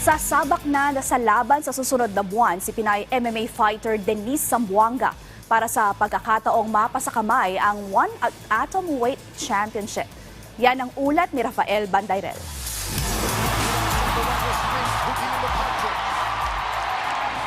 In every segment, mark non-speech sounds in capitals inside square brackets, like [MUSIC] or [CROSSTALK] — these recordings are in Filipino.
Sasabak na na sa laban sa susunod na buwan si Pinay MMA fighter Denise Sambuanga para sa pagkakataong mapa sa kamay ang One Atom Weight Championship. Yan ang ulat ni Rafael Bandairel.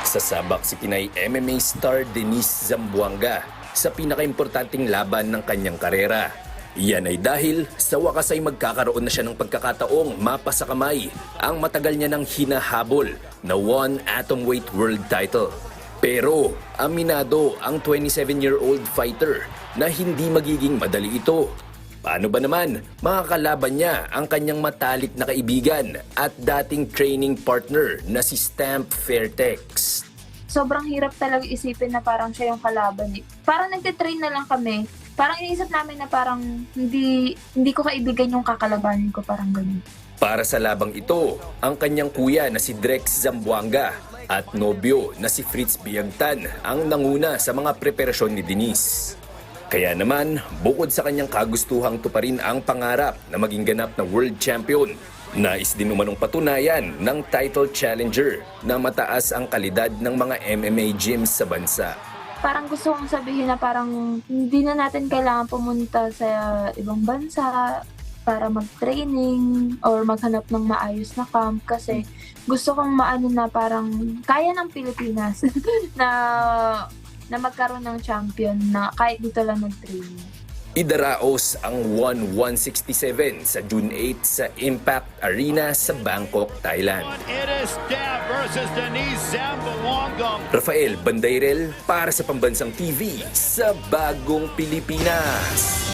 Sasabak si Pinay MMA star Denise Zamboanga sa pinakaimportanteng laban ng kanyang karera. Yan ay dahil sa wakas ay magkakaroon na siya ng pagkakataong mapa kamay ang matagal niya ng hinahabol na one atom weight world title. Pero aminado ang 27-year-old fighter na hindi magiging madali ito. Paano ba naman makakalaban niya ang kanyang matalik na kaibigan at dating training partner na si Stamp Fairtex? sobrang hirap talaga isipin na parang siya yung kalaban eh. Parang nagtitrain na lang kami. Parang iniisip namin na parang hindi hindi ko kaibigan yung kakalabanin ko, parang ganun. Para sa labang ito, ang kanyang kuya na si Drex Zamboanga at nobyo na si Fritz Biagtan ang nanguna sa mga preparasyon ni Denise. Kaya naman, bukod sa kanyang kagustuhang tuparin ang pangarap na maging ganap na world champion, nais din umanong patunayan ng title challenger na mataas ang kalidad ng mga MMA gyms sa bansa. Parang gusto kong sabihin na parang hindi na natin kailangan pumunta sa ibang bansa para mag-training or maghanap ng maayos na camp kasi gusto kong maano na parang kaya ng Pilipinas [LAUGHS] na na magkaroon ng champion na kahit dito lang mag-training. Idaraos ang 1167 sa June 8 sa Impact Arena sa Bangkok, Thailand. It is Deb versus Denise Zamboanga. Rafael Bandairel para sa Pambansang TV sa Bagong Pilipinas.